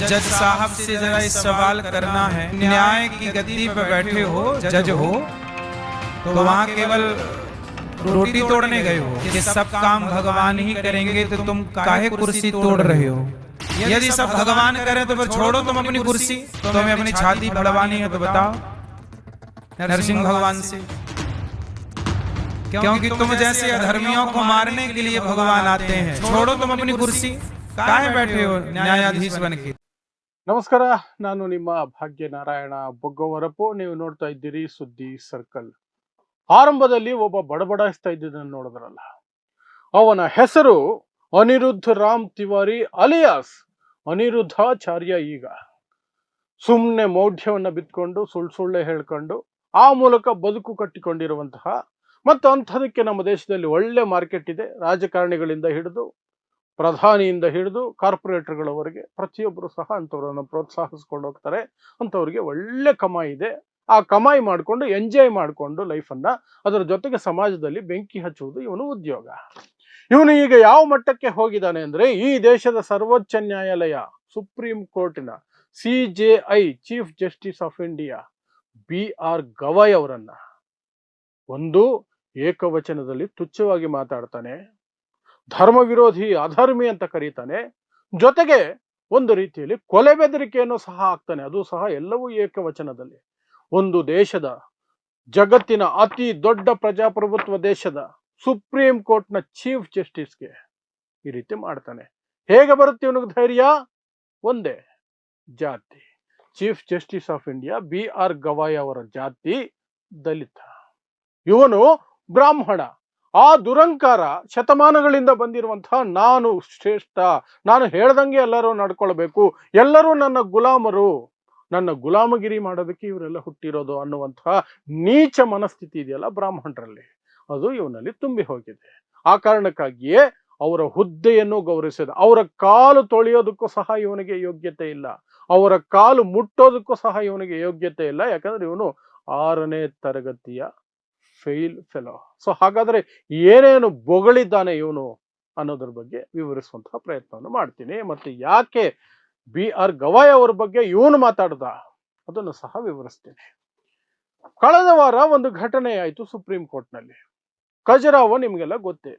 जज साहब से जरा इस सवाल करना है। न्याय की गद्दी पर बैठे हो, जज हो तो वहाँ केवल रोटी तोड़ने गए हो ये सब काम भगवान ही करेंगे तो तुम काहे कुर्सी तोड़ रहे हो? यदि सब भगवान करें तो फिर छोड़ो तुम अपनी कुर्सी। तुम्हें अपनी छाती बढ़वानी है तो बताओ, नरसिंह भगवान से। क्योंकि तुम जैसे अधर्मियों को मारने के लिए भगवान आते हैं, छोड़ो तुम अपनी कुर्सी। काहे बैठे हो न्यायाधीश बन के ನಮಸ್ಕಾರ, ನಾನು ನಿಮ್ಮ ಭಾಗ್ಯನಾರಾಯಣ ಬೊಗ್ಗವರಪ್ಪು ನೀವು ನೋಡ್ತಾ ಇದ್ದೀರಿ ಸುದ್ದಿ ಸರ್ಕಲ್. ಆರಂಭದಲ್ಲಿ ಒಬ್ಬ ಬಡಬಡಾಯಿಸ್ತಾ ಇದ್ದಿದ್ದನ್ನು ನೋಡಿದ್ರಲ್ಲ. ಅವನ ಹೆಸರು ಅನಿರುದ್ಧ ರಾಮ್ ತಿವಾರಿ ಅಲಿಯಾಸ್. ಅನಿರುದ್ಧಾಚಾರ್ಯ ಈಗ. ಸುಮ್ಮನೆ ಮೌಢ್ಯವನ್ನ ಬಿತ್ಕೊಂಡು, ಸುಳ್ಳು ಸುಳ್ಳೆ ಹೇಳ್ಕೊಂಡು, ಆ ಮೂಲಕ ಬದುಕು ಕಟ್ಟಿಕೊಂಡಿರುವಂತಹ, ಮತ್ತು ಅಂಥದಕ್ಕೆ ನಮ್ಮ ದೇಶದಲ್ಲಿ ಒಳ್ಳೆ ಮಾರ್ಕೆಟ್ ಇದೆ. ರಾಜಕಾರಣಿಗಳಿಂದ ಹಿಡಿದು ಪ್ರಧಾನಿಯಿಂದ ಹಿಡಿದು ಕಾರ್ಪೊರೇಟರ್ಗಳವರೆಗೆ ಪ್ರತಿಯೊಬ್ಬರು ಸಹ ಅಂಥವ್ರನ್ನ ಪ್ರೋತ್ಸಾಹಿಸ್ಕೊಂಡು ಹೋಗ್ತಾರೆ. ಅಂಥವ್ರಿಗೆ ಒಳ್ಳೆ ಕಮಾಯಿ ಇದೆ. ಆ ಕಮಾಯಿ ಮಾಡಿಕೊಂಡು ಎಂಜಾಯ್ ಮಾಡಿಕೊಂಡು ಲೈಫನ್ನ ಅದರ ಜೊತೆಗೆ ಸಮಾಜದಲ್ಲಿ ಬೆಂಕಿ ಹಚ್ಚುವುದು ಇವನು ಉದ್ಯೋಗ. ಇವನು ಈಗ ಯಾವ ಮಟ್ಟಕ್ಕೆ ಹೋಗಿದ್ದಾನೆ ಅಂದರೆ ಈ ದೇಶದ ಸರ್ವೋಚ್ಚ ನ್ಯಾಯಾಲಯ, ಸುಪ್ರೀಂ ಕೋರ್ಟಿನ C J I chief justice of India B R Gavai ಅವರನ್ನ ಒಂದು ಏಕವಚನದಲ್ಲಿ ತುಚ್ಛವಾಗಿ ಮಾತಾಡ್ತಾನೆ. ಧರ್ಮ ವಿರೋಧಿ ಅಧರ್ಮಿ ಅಂತ ಕರೀತಾನೆ. ಜೊತೆಗೆ ಒಂದು ರೀತಿಯಲ್ಲಿ ಕೊಲೆ ಬೆದರಿಕೆಯನ್ನು ಸಹ ಹಾಕ್ತಾನೆ. ಅದು ಸಹ ಎಲ್ಲವೂ ಏಕವಚನದಲ್ಲಿ. ಒಂದು ದೇಶದ ಜಗತ್ತಿನ ಅತಿ ದೊಡ್ಡ ಪ್ರಜಾಪ್ರಭುತ್ವ ದೇಶದ ಸುಪ್ರೀಂ ಕೋರ್ಟ್ನ ಚೀಫ್ ಜಸ್ಟಿಸ್ಗೆ ಈ ರೀತಿ ಮಾಡ್ತಾನೆ. ಹೇಗೆ ಬರುತ್ತೆ ಇವನಿಗೆ ಧೈರ್ಯ? ಒಂದೇ ಜಾತಿ. Chief justice of India B R Gavai ಅವರ ಜಾತಿ ದಲಿತ. ಇವನು ಬ್ರಾಹ್ಮಣ. ಆ ದುರಂಕಾರ ಶತಮಾನಗಳಿಂದ ಬಂದಿರುವಂತಹ ನಾನು ಶ್ರೇಷ್ಠ, ನಾನು ಹೇಳ್ದಂಗೆ ಎಲ್ಲರೂ ನಡ್ಕೊಳ್ಬೇಕು, ಎಲ್ಲರೂ ನನ್ನ ಗುಲಾಮರು, ನನ್ನ ಗುಲಾಮಗಿರಿ ಮಾಡೋದಕ್ಕೆ ಇವರೆಲ್ಲ ಹುಟ್ಟಿರೋದು ಅನ್ನುವಂತಹ ನೀಚ ಮನಸ್ಥಿತಿ ಇದೆಯಲ್ಲ ಬ್ರಾಹ್ಮಣರಲ್ಲಿ. ಅದು ಇವನಲ್ಲಿ ತುಂಬಿ ಹೋಗಿದೆ. ಆ ಕಾರಣಕ್ಕಾಗಿಯೇ ಅವರ ಹುದ್ದೆಯನ್ನು ಗೌರವಿಸಿದ, ಅವರ ಕಾಲು ತೊಳೆಯೋದಕ್ಕೂ ಸಹ ಇವನಿಗೆ ಯೋಗ್ಯತೆ ಇಲ್ಲ. ಅವರ ಕಾಲು ಮುಟ್ಟೋದಕ್ಕೂ ಸಹ ಇವನಿಗೆ ಯೋಗ್ಯತೆ ಇಲ್ಲ. ಯಾಕಂದ್ರೆ ಇವನು ಆರನೇ ತರಗತಿಯ ಫೇಲ್ ಫೆಲೋ. ಸೊ ಹಾಗಾದ್ರೆ ಏನೇನು ಬೊಗಳಿದ್ದಾನೆ ಇವನು ಅನ್ನೋದ್ರ ಬಗ್ಗೆ ವಿವರಿಸುವಂತಹ ಪ್ರಯತ್ನವನ್ನು ಮಾಡ್ತೀನಿ. ಮತ್ತೆ ಯಾಕೆ ಬಿ ಆರ್ ಗವಾಯ್ ಅವ್ರ ಬಗ್ಗೆ ಇವನು ಮಾತಾಡ್ದ ಅದನ್ನು ಸಹ ವಿವರಿಸ್ತೀನಿ. ಕಳೆದ ವಾರ ಒಂದು ಘಟನೆ ಆಯಿತು ಸುಪ್ರೀಂ ಕೋರ್ಟ್ನಲ್ಲಿ. ಖಜರಾವ ನಿಮಗೆಲ್ಲ ಗೊತ್ತೇ.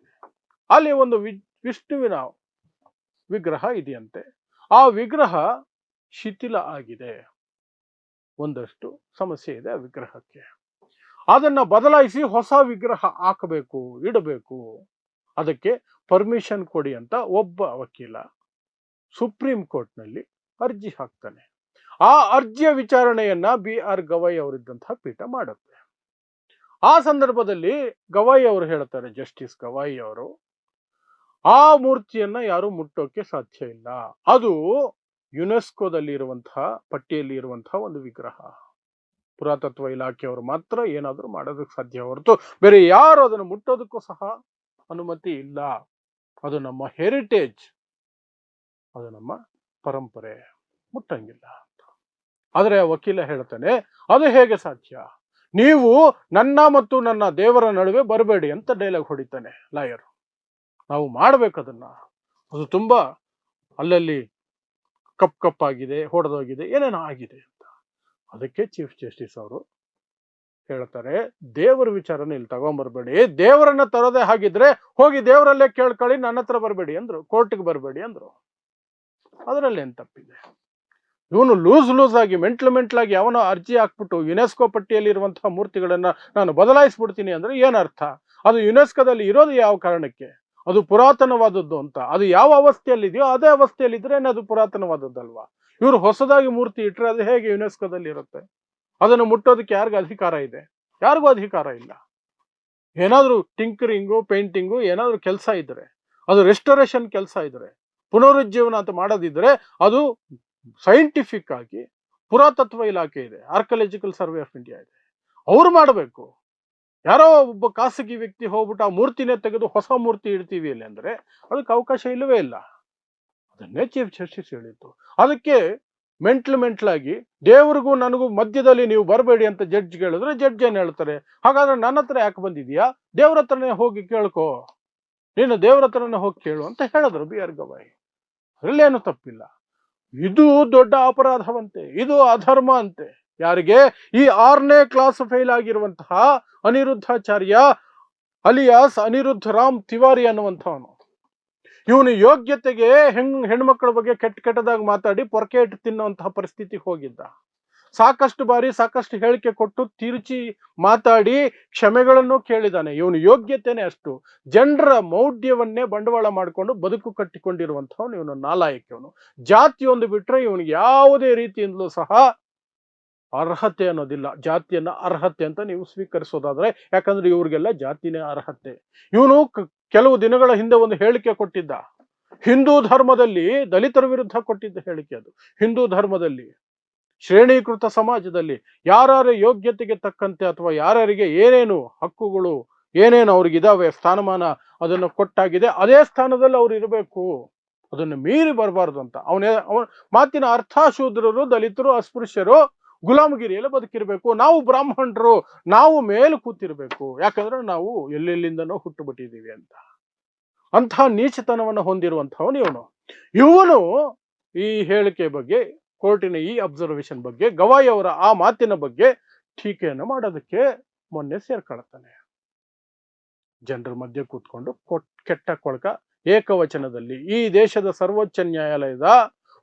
ಅಲ್ಲಿ ಒಂದು ವಿಷ್ಣುವಿನ ವಿಗ್ರಹ ಇದೆಯಂತೆ. ಆ ವಿಗ್ರಹ ಶಿಥಿಲ ಆಗಿದೆ. ಒಂದಷ್ಟು ಸಮಸ್ಯೆ ಇದೆ ಆ ವಿಗ್ರಹಕ್ಕೆ. ಅದನ್ನ ಬದಲಾಯಿಸಿ ಹೊಸ ವಿಗ್ರಹ ಹಾಕಬೇಕು, ಇಡಬೇಕು. ಅದಕ್ಕೆ ಪರ್ಮಿಷನ್ ಕೊಡಿ ಅಂತ ಒಬ್ಬ ವಕೀಲ ಸುಪ್ರೀಂ ಕೋರ್ಟ್ನಲ್ಲಿ ಅರ್ಜಿ ಹಾಕ್ತಾನೆ. ಆ ಅರ್ಜಿಯ ವಿಚಾರಣೆಯನ್ನ ಬಿ ಆರ್ ಗವಾಯಿ ಅವರಿದ್ದಂತಹ ಪೀಠ ಮಾಡುತ್ತೆ. ಆ ಸಂದರ್ಭದಲ್ಲಿ ಗವಾಯಿ ಅವರು ಹೇಳ್ತಾರೆ, ಜಸ್ಟಿಸ್ ಗವಾಯಿ ಅವರು, ಆ ಮೂರ್ತಿಯನ್ನ ಯಾರು ಮುಟ್ಟೋಕೆ ಸಾಧ್ಯ ಇಲ್ಲ. ಅದು ಯುನೆಸ್ಕೋದಲ್ಲಿ ಇರುವಂತಹ ಪಟ್ಟಿಯಲ್ಲಿ ಇರುವಂತಹ ಒಂದು ವಿಗ್ರಹ. ಪುರಾತತ್ವ ಇಲಾಖೆಯವರು ಮಾತ್ರ ಏನಾದರೂ ಮಾಡೋದಕ್ಕೆ ಸಾಧ್ಯ. ಹೊರತು ಬೇರೆ ಯಾರು ಅದನ್ನು ಮುಟ್ಟೋದಕ್ಕೂ ಸಹ ಅನುಮತಿ ಇಲ್ಲ. ಅದು ನಮ್ಮ ಹೆರಿಟೇಜ್ ಅದು ನಮ್ಮ ಪರಂಪರೆ. ಮುಟ್ಟಂಗಿಲ್ಲ ಆದರೆ ವಕೀಲ ಹೇಳ್ತಾನೆ, ಅದು ಹೇಗೆ ಸಾಧ್ಯ? ನೀವು ನನ್ನ ಮತ್ತು ನನ್ನ ದೇವರ ನಡುವೆ ಬರಬೇಡಿ ಅಂತ ಡೈಲಾಗ್ ಹೊಡಿತಾನೆ ಲಾಯರ್ ನಾವು ಮಾಡ್ಬೇಕು ಅದನ್ನ ಅದು ತುಂಬಾ ಅಲ್ಲಲ್ಲಿ ಕಪ್ ಕಪ್ಪಾಗಿದೆ ಹೊಡೆದೋಗಿದೆ, ಏನೇನೋ ಆಗಿದೆ. ಅದಕ್ಕೆ ಚೀಫ್ ಜಸ್ಟಿಸ್ ಅವರು ಹೇಳ್ತಾರೆ, ದೇವರ ವಿಚಾರನ ಇಲ್ಲಿ ತಗೊಂಬರ್ಬೇಡಿ. ದೇವರನ್ನ ತರೋದೇ ಹಾಗಿದ್ರೆ ಹೋಗಿ ದೇವರಲ್ಲೇ ಕೇಳ್ಕೊಳ್ಳಿ, ನನ್ನ ಹತ್ರ ಬರಬೇಡಿ ಅಂದ್ರು ಕೋರ್ಟ್ಗೆ ಬರಬೇಡಿ ಅಂದ್ರು. ಅದರಲ್ಲಿ ಏನ್ ತಪ್ಪಿದೆ? ಇವನು ಲೂಸ್ ಲೂಸ್ ಆಗಿ, ಮೆಂಟ್ಲು ಮೆಂಟ್ಲಾಗಿ ಅವನ ಅರ್ಜಿ ಹಾಕ್ಬಿಟ್ಟು ಯುನೆಸ್ಕೋ ಪಟ್ಟಿಯಲ್ಲಿ ಇರುವಂತಹ ಮೂರ್ತಿಗಳನ್ನ ನಾನು ಬದಲಾಯಿಸ್ಬಿಡ್ತೀನಿ ಅಂದ್ರೆ ಏನರ್ಥ ಅದು ಯುನೆಸ್ಕೋದಲ್ಲಿ ಇರೋದು ಯಾವ ಕಾರಣಕ್ಕೆ? ಅದು ಪುರಾತನವಾದದ್ದು ಅಂತ. ಅದು ಯಾವ ಅವಸ್ಥೆಯಲ್ಲಿದೆಯೋ ಅದೇ ಅವಸ್ಥೆಯಲ್ಲಿದ್ರೆ ಅದು ಪುರಾತನವಾದದ್ದಲ್ವಾ? ಇವರು ಹೊಸದಾಗಿ ಮೂರ್ತಿ ಇಟ್ಟರೆ ಅದು ಹೇಗೆ ಯುನೆಸ್ಕೋದಲ್ಲಿ ಇರುತ್ತೆ? ಅದನ್ನು ಮುಟ್ಟೋದಕ್ಕೆ ಯಾರಿಗೂ ಅಧಿಕಾರ ಇದೆ? ಯಾರಿಗೂ ಅಧಿಕಾರ ಇಲ್ಲ. ಏನಾದರೂ ಟಿಂಕರಿಂಗು, ಪೇಂಟಿಂಗು ಏನಾದರೂ ಕೆಲಸ ಇದ್ರೆ, ಅದು ರೆಸ್ಟೋರೇಷನ್ ಕೆಲಸ ಇದ್ರೆ, ಪುನರುಜ್ಜೀವನ ಅಂತ ಮಾಡೋದಿದ್ರೆ ಅದು ಸೈಂಟಿಫಿಕ್ ಆಗಿ ಪುರಾತತ್ವ ಇಲಾಖೆ ಇದೆ. ಆರ್ಕಲಾಜಿಕಲ್ ಸರ್ವೆ ಆಫ್ ಇಂಡಿಯಾ ಇದೆ. ಅವ್ರು ಮಾಡಬೇಕು. ಯಾರೋ ಒಬ್ಬ ಖಾಸಗಿ ವ್ಯಕ್ತಿ ಹೋಗ್ಬಿಟ್ಟು ಆ ಮೂರ್ತಿನೇ ತೆಗೆದು ಹೊಸ ಮೂರ್ತಿ ಇಡ್ತೀವಿ ಇಲ್ಲಿ ಅಂದ್ರೆ, ಅದಕ್ಕೆ ಅವಕಾಶ ಇಲ್ಲವೇ ಇಲ್ಲ. ಅದನ್ನೇ ಚರ್ಚಿಸಿ ಹೇಳಿತ್ತು ಅದಕ್ಕೆ ಮೆಂಟ್ಲ್ ಮೆಂಟ್ಲಾಗಿ, ದೇವ್ರಿಗೂ ನನಗೂ ಮಧ್ಯದಲ್ಲಿ ನೀವು ಬರಬೇಡಿ ಅಂತ ಜಡ್ಜ್ ಕೇಳಿದ್ರೆ ಜಡ್ಜ್ ಏನು ಹೇಳ್ತಾರೆ? ಹಾಗಾದ್ರೆ ನನ್ನ ಹತ್ರ ಯಾಕೆ ಬಂದಿದೀಯಾ ದೇವ್ರ ಹತ್ರನೇ ಹೋಗಿ ಕೇಳ್ಕೋ. ನೀನು ದೇವ್ರ ಹತ್ರನೇ ಹೋಗಿ ಕೇಳು ಅಂತ ಹೇಳಿದ್ರು ಬಿ ಆರ್ ಗವಾಯಿ. ಅದರಲ್ಲೇನು ತಪ್ಪಿಲ್ಲ. ಇದು ದೊಡ್ಡ ಅಪರಾಧವಂತೆ, ಇದು ಅಧರ್ಮ ಅಂತೆ. ಯಾರಿಗೆ? ಈ ಆರನೇ ಕ್ಲಾಸ್ ಫೇಲ್ ಆಗಿರುವಂತಹ ಅನಿರುದ್ಧಾಚಾರ್ಯ, ಅಲಿಯಾಸ್ ಅನಿರುದ್ಧ ರಾಮ್ ತಿವಾರಿ ಅನ್ನುವಂಥವನು. ಇವನು ಯೋಗ್ಯತೆಗೆ ಹೆಣ್, ಹೆಣ್ಮಕ್ಳ ಬಗ್ಗೆ ಕೆಟ್ಟ ಕೆಟ್ಟದಾಗ ಮಾತಾಡಿ ಪೊರಕೆ ಇಟ್ಟು ತಿನ್ನುವಂತಹ ಪರಿಸ್ಥಿತಿಗೆ ಹೋಗಿದ್ದ. ಸಾಕಷ್ಟು ಬಾರಿ ಸಾಕಷ್ಟು ಹೇಳಿಕೆ ಕೊಟ್ಟು ತಿರುಚಿ ಮಾತಾಡಿ ಕ್ಷಮೆಗಳನ್ನು ಕೇಳಿದಾನೆ. ಇವನು ಯೋಗ್ಯತೆನೆ ಅಷ್ಟು. ಜನರ ಮೌಢ್ಯವನ್ನೇ ಬಂಡವಾಳ ಮಾಡಿಕೊಂಡು ಬದುಕು ಕಟ್ಟಿಕೊಂಡಿರುವಂಥವನು ಇವನು ನಾಲಾಯಕವನು ಇವನು. ಜಾತಿಯೊಂದು ಬಿಟ್ರೆ ಇವನಿಗೆ ಯಾವುದೇ ರೀತಿಯಿಂದಲೂ ಸಹ ಅರ್ಹತೆ ಅನ್ನೋದಿಲ್ಲ. ಜಾತಿಯನ್ನ ಅರ್ಹತೆ ಅಂತ ನೀವು ಸ್ವೀಕರಿಸೋದಾದ್ರೆ, ಯಾಕಂದ್ರೆ ಇವ್ರಿಗೆಲ್ಲ ಜಾತಿನೇ ಅರ್ಹತೆ. ಇವನು ಕೆಲವು ದಿನಗಳ ಹಿಂದೆ ಒಂದು ಹೇಳಿಕೆ ಕೊಟ್ಟಿದ್ದ. ಹಿಂದೂ ಧರ್ಮದಲ್ಲಿ ದಲಿತರ ವಿರುದ್ಧ ಕೊಟ್ಟಿದ್ದ ಹೇಳಿಕೆ ಅದು. ಹಿಂದೂ ಧರ್ಮದಲ್ಲಿ, ಶ್ರೇಣೀಕೃತ ಸಮಾಜದಲ್ಲಿ ಯಾರ್ಯಾರ ಯೋಗ್ಯತೆಗೆ ತಕ್ಕಂತೆ ಅಥವಾ ಯಾರ್ಯಾರಿಗೆ ಏನೇನು ಹಕ್ಕುಗಳು, ಏನೇನು ಅವ್ರಿಗಿದಾವೆ ಸ್ಥಾನಮಾನ ಅದನ್ನು ಕೊಟ್ಟಾಗಿದೆ, ಅದೇ ಸ್ಥಾನದಲ್ಲಿ ಅವ್ರು ಇರಬೇಕು. ಅದನ್ನು ಮೀರಿ ಬರಬಾರ್ದು ಅಂತ. ಅವನೇ, ಅವನ ಮಾತಿನ ಅರ್ಥ ಶೂದ್ರರು, ದಲಿತರು, ಅಸ್ಪೃಶ್ಯರು ಗುಲಾಮಗಿರಿಯಲ್ಲಿ ಬದುಕಿರಬೇಕು? ನಾವು ಬ್ರಾಹ್ಮಣರು, ನಾವು ಮೇಲೆ ಕೂತಿರ್ಬೇಕು. ಯಾಕಂದ್ರೆ ನಾವು ಎಲ್ಲೆಲ್ಲಿಂದನೋ ಹುಟ್ಟು ಬಿಟ್ಟಿದ್ದೀವಿ ಅಂತ. ಅಂತಹ ನೀಚತನವನ್ನು ಹೊಂದಿರುವಂಥವನು ಇವನು. ಇವನು ಈ ಹೇಳಿಕೆ ಬಗ್ಗೆ, ಕೋರ್ಟಿನ ಈ ಅಬ್ಸರ್ವೇಷನ್ ಬಗ್ಗೆ, ಗವಾಯಿ ಅವರ ಆ ಮಾತಿನ ಬಗ್ಗೆ ಟೀಕೆಯನ್ನು ಮಾಡೋದಕ್ಕೆ ಮೊನ್ನೆ ಸೇರ್ಕೊಳ್ತಾನೆ. ಜನರ ಮಧ್ಯೆ ಕೂತ್ಕೊಂಡು ಕೊಟ್, ಕೆಟ್ಟ ಕೊಳಕ ಏಕವಚನದಲ್ಲಿ, ಈ ದೇಶದ ಸರ್ವೋಚ್ಚ ನ್ಯಾಯಾಲಯದ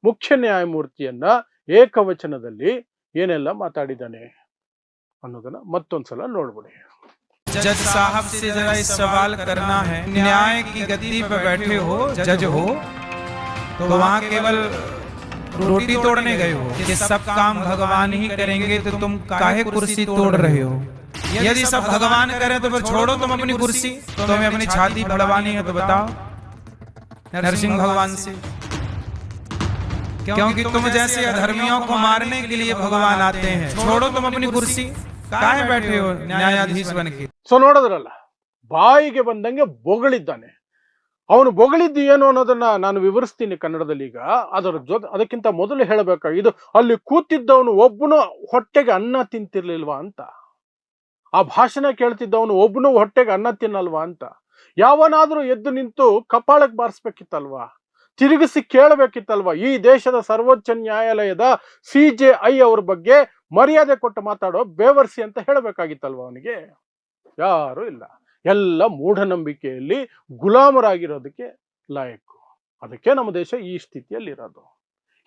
ಮುಖ್ಯ ನ್ಯಾಯಮೂರ್ತಿಯನ್ನ ಏಕವಚನದಲ್ಲಿ ಏನೆಲ್ಲ ಮಾತಾಡಿದ್ದಾನೆ ಅನ್ನೋದನ್ನ ಮತ್ತೊಂದ್ಸಲ ನೋಡ್ಬಿಡಿ जज साहब से जरा इस सवाल करना है न्याय की गद्दी पर बैठे हो जज हो तो वहाँ केवल रोटी तोड़ने गए हो कि सब काम भगवान ही करेंगे तो तुम काहे कुर्सी तोड़ रहे हो यदि सब भगवान करें तो फिर छोड़ो तुम अपनी कुर्सी तो तुम्हें अपनी छाती भड़वानी है तो बताओ नरसिंह भगवान से क्योंकि तुम जैसे अधर्मियों को मारने के लिए भगवान आते हैं छोड़ो तुम अपनी कुर्सी काहे बैठे हो न्यायाधीश बन के ಸೊ ನೋಡಿದ್ರಲ್ಲ ಬಾಯಿಗೆ ಬಂದಂಗೆ ಬೊಗಳಿದ್ದಾನೆ ಅವನು ಬೊಗಳಿದ್ದು ಏನು ಅನ್ನೋದನ್ನ ನಾನು ವಿವರಿಸ್ತೀನಿ ಕನ್ನಡದಲ್ಲಿ ಈಗ ಅದರ ಜೊತೆ ಅದಕ್ಕಿಂತ ಮೊದಲು ಹೇಳಬೇಕಾಗಿದ್ದು ಅಲ್ಲಿ ಕೂತಿದ್ದವನು ಒಬ್ಬನು ಹೊಟ್ಟೆಗೆ ಅನ್ನ ತಿಂತಿರ್ಲಿಲ್ವಾ ಅಂತ ಆ ಭಾಷಣ ಕೇಳ್ತಿದ್ದವನು ಒಬ್ಬನು ಹೊಟ್ಟೆಗೆ ಅನ್ನ ತಿನ್ನಲ್ವಾ ಅಂತ ಯಾವನಾದ್ರೂ ಎದ್ದು ನಿಂತು ಕಪಾಳಕ್ಕೆ ಬಾರಿಸ್ಬೇಕಿತ್ತಲ್ವಾ ತಿರುಗಿಸಿ ಕೇಳಬೇಕಿತ್ತಲ್ವ? ಈ ದೇಶದ ಸರ್ವೋಚ್ಚ ನ್ಯಾಯಾಲಯದ ಸಿ ಜೆ ಐ ಅವ್ರ ಬಗ್ಗೆ ಮರ್ಯಾದೆ ಕೊಟ್ಟು ಮಾತಾಡೋ ಬೇವರ್ಸಿ ಅಂತ ಹೇಳಬೇಕಾಗಿತ್ತಲ್ವ ಅವನಿಗೆ? ಯಾರು ಇಲ್ಲ. ಎಲ್ಲ ಮೂಢನಂಬಿಕೆಯಲ್ಲಿ ಗುಲಾಮರಾಗಿರೋದಕ್ಕೆ ಲಾಯಕ್ಕು ಅದಕ್ಕೆ ನಮ್ಮ ದೇಶ ಈ ಸ್ಥಿತಿಯಲ್ಲಿರೋದು.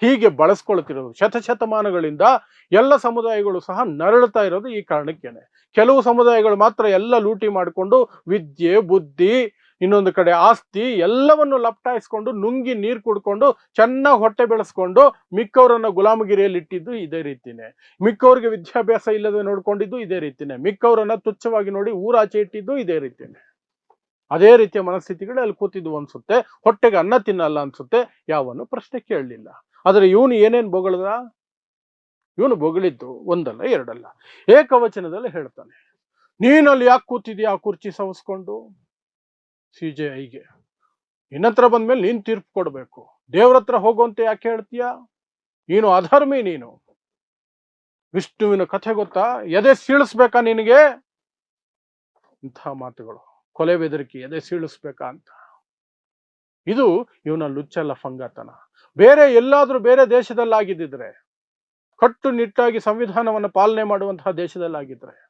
ಹೀಗೆ ಬಳಸ್ಕೊಳ್ತಿರೋದು. ಶತಶತಮಾನಗಳಿಂದ ಎಲ್ಲ ಸಮುದಾಯಗಳು ಸಹ ನರಳುತ್ತಾ ಇರೋದು ಈ ಕಾರಣಕ್ಕೇನೆ. ಕೆಲವು ಸಮುದಾಯಗಳು ಮಾತ್ರ ಎಲ್ಲ ಲೂಟಿ ಮಾಡಿಕೊಂಡು ವಿದ್ಯೆ, ಬುದ್ಧಿ ಇನ್ನೊಂದು ಕಡೆ ಆಸ್ತಿ ಎಲ್ಲವನ್ನು ಲಪ್ಟಾಯಿಸ್ಕೊಂಡು ನುಂಗಿ ನೀರು ಕುಡ್ಕೊಂಡು ಚೆನ್ನಾಗಿ ಹೊಟ್ಟೆ ಬೆಳೆಸ್ಕೊಂಡು ಮಿಕ್ಕವರನ್ನ ಗುಲಾಮಗಿರಿಯಲ್ಲಿ ಇಟ್ಟಿದ್ದು ಇದೇ ರೀತಿನೇ. ಮಿಕ್ಕವ್ರಿಗೆ ವಿದ್ಯಾಭ್ಯಾಸ ಇಲ್ಲದೆ ನೋಡ್ಕೊಂಡಿದ್ದು ಇದೇ ರೀತಿನೇ. ಮಿಕ್ಕವರನ್ನ ತುಚ್ಛವಾಗಿ ನೋಡಿ ಊರಾಚೆ ಇಟ್ಟಿದ್ದು ಇದೇ ರೀತಿನೇ. ಅದೇ ರೀತಿಯ ಮನಸ್ಥಿತಿಗಳು ಅಲ್ಲಿ ಕೂತಿದ್ವು ಅನ್ಸುತ್ತೆ. ಹೊಟ್ಟೆಗೆ ಅನ್ನ ತಿನ್ನಲ್ಲ ಅನ್ಸುತ್ತೆ. ಯಾವನ್ನು ಪ್ರಶ್ನೆ ಕೇಳಲಿಲ್ಲ. ಆದ್ರೆ ಇವನು ಏನೇನ್ ಬೊಗಳದ? ಇವನು ಬೊಗಳಿದ್ದು ಒಂದಲ್ಲ ಎರಡಲ್ಲ. ಏಕವಚನದಲ್ಲಿ ಹೇಳ್ತಾನೆ, ನೀನಲ್ಲಿ ಯಾಕೆ ಕೂತಿದ್ಯಾ ಕುರ್ಚಿ ಸವಸ್ಕೊಂಡು? C J ಐಗೆ. ನಿನ್ನತ್ರ ಬಂದ್ಮೇಲೆ ನೀನ್ ತೀರ್ಪು ಕೊಡ್ಬೇಕು. ದೇವ್ರ ಹತ್ರ ಹೋಗುವಂತೆ ಯಾಕೆ ಹೇಳ್ತೀಯ? ನೀನು ಅಧರ್ಮಿ ನೀನು. ವಿಷ್ಣುವಿನ ಕಥೆ ಗೊತ್ತಾ? ಎದೆ ಸೀಳಿಸ್ಬೇಕಾ ನಿನಗೆ? ಇಂಥ ಮಾತುಗಳು. ಕೊಲೆ ಬೆದರಿಕೆ, ಎದೆ ಸೀಳಿಸ್ಬೇಕಾ ಅಂತ. ಇದು ಇವನ ಲುಚ್ಚಲ್ಲ ಫಂಗತನ. ಬೇರೆ ಎಲ್ಲಾದ್ರೂ ಬೇರೆ ದೇಶದಲ್ಲಾಗಿದ್ದಿದ್ರೆ, ಕಟ್ಟುನಿಟ್ಟಾಗಿ ಸಂವಿಧಾನವನ್ನು ಪಾಲನೆ ಮಾಡುವಂತಹ ದೇಶದಲ್ಲಾಗಿದ್ರೆ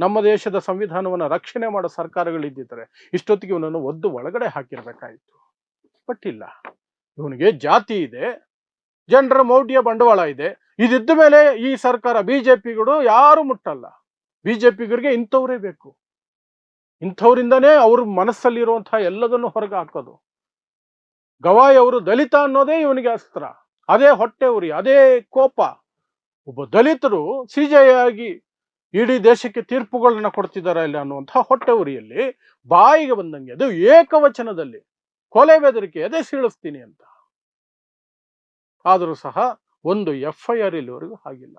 ನಮ್ಮ ದೇಶದ ಸಂವಿಧಾನವನ್ನು ರಕ್ಷಣೆ ಮಾಡೋ ಸರ್ಕಾರಗಳಿದ್ದಿದ್ರೆ ಇಷ್ಟೊತ್ತಿಗೆ ಇವನನ್ನು ಒದ್ದು ಒಳಗಡೆ ಹಾಕಿರ್ಬೇಕಾಯಿತು. ಬಟ್ ಇಲ್ಲ. ಇವನಿಗೆ ಜಾತಿ ಇದೆ. ಜನರ ಮೌಢ್ಯ ಬಂಡವಾಳ ಇದೆ. ಇದಿದ್ದ ಮೇಲೆ ಈ ಸರ್ಕಾರ ಬಿಜೆಪಿಗಳು ಯಾರು ಮುಟ್ಟಲ್ಲ. ಬಿಜೆಪಿಗರಿಗೆ ಇಂಥವ್ರೇ ಬೇಕು. ಇಂಥವ್ರಿಂದನೇ ಅವ್ರ ಮನಸ್ಸಲ್ಲಿರುವಂತಹ ಎಲ್ಲದನ್ನು ಹೊರಗೆ ಹಾಕೋದು. ಗವಾಯಿ ಅವರು ದಲಿತ ಅನ್ನೋದೇ ಇವನಿಗೆ ಅಸ್ತ್ರ. ಅದೇ ಹೊಟ್ಟೆ ಉರಿ, ಅದೇ ಕೋಪ. ಒಬ್ಬ ದಲಿತರು ಸಿಜೆ ಆಗಿ ಇಡೀ ದೇಶಕ್ಕೆ ತೀರ್ಪುಗಳನ್ನ ಕೊಡ್ತಿದ್ದಾರೆ ಇಲ್ಲ ಅನ್ನುವಂತಹ ಹೊಟ್ಟೆ ಉರಿಯಲ್ಲಿ ಬಾಯಿಗೆ ಬಂದಂಗೆ ಅದು ಏಕವಚನದಲ್ಲಿ ಕೊಲೆ ಬೆದರಿಕೆ ಎದೆ ಸೀಳಿಸ್ತೀನಿ ಅಂತ. ಆದರೂ ಸಹ ಒಂದು ಎಫ್ ಐ ಆರ್ ಇಲ್ಲಿವರೆಗೂ ಆಗಿಲ್ಲ.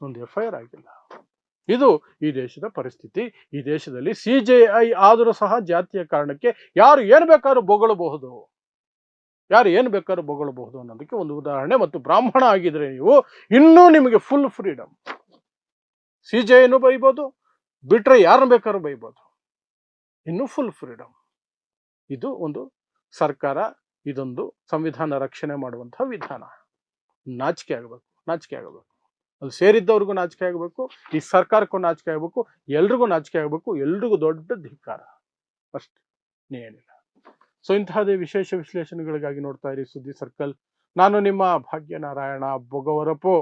ಒಂದು ಎಫ್ ಐ ಆರ್ ಆಗಿಲ್ಲ. ಇದು ಈ ದೇಶದ ಪರಿಸ್ಥಿತಿ. ಈ ದೇಶದಲ್ಲಿ ಸಿ ಜೆ ಐ ಆದರೂ ಸಹ ಜಾತಿಯ ಕಾರಣಕ್ಕೆ ಯಾರು ಏನು ಬೇಕಾದ್ರೂ ಬೊಗಳಬಹುದು. ಯಾರು ಏನು ಬೇಕಾದ್ರೂ ಬೊಗಳಬಹುದು ಅನ್ನೋದಕ್ಕೆ ಒಂದು ಉದಾಹರಣೆ ಮತ್ತು ಬ್ರಾಹ್ಮಣ ಆಗಿದ್ರೆ ನೀವು ಇನ್ನೂ ನಿಮಗೆ ಫುಲ್ ಫ್ರೀಡಮ್ ಸಿ ಜೆ ಐನು ಬೈಬೋದು ಬಿಟ್ರೆ ಯಾರನ್ನ ಬೇಕಾದ್ರೂ ಬೈಬೋದು ಇನ್ನು ಫುಲ್ ಫ್ರೀಡಮ್ ಇದು ಒಂದು ಸರ್ಕಾರ ಇದೊಂದು ಸಂವಿಧಾನ ರಕ್ಷಣೆ ಮಾಡುವಂತಹ ವಿಧಾನ. ನಾಚಿಕೆ ಆಗಬೇಕು ನಾಚಿಕೆ ಆಗಬೇಕು. ಅಲ್ಲಿ ಸೇರಿದ್ದವ್ರಿಗೂ ನಾಚಿಕೆ ಆಗಬೇಕು, ಈ ಸರ್ಕಾರಕ್ಕೂ ನಾಚಿಕೆ ಆಗಬೇಕು, ಎಲ್ರಿಗೂ ನಾಚಿಕೆ ಆಗಬೇಕು, ಎಲ್ರಿಗೂ ದೊಡ್ಡ ಧಿಕ್ಕಾರ. ಫಸ್ಟ್ ಏನಿಲ್ಲ. ಸೊ ಇಂತಹದೇ ವಿಶೇಷ ವಿಶ್ಲೇಷಣೆಗಳಿಗಾಗಿ ನೋಡ್ತಾ ಇರಿ ಸುದ್ದಿ ಸರ್ಕಲ್. ನಾನು ನಿಮ್ಮ ಭಾಗ್ಯನಾರಾಯಣ ಬೊಗವರಪು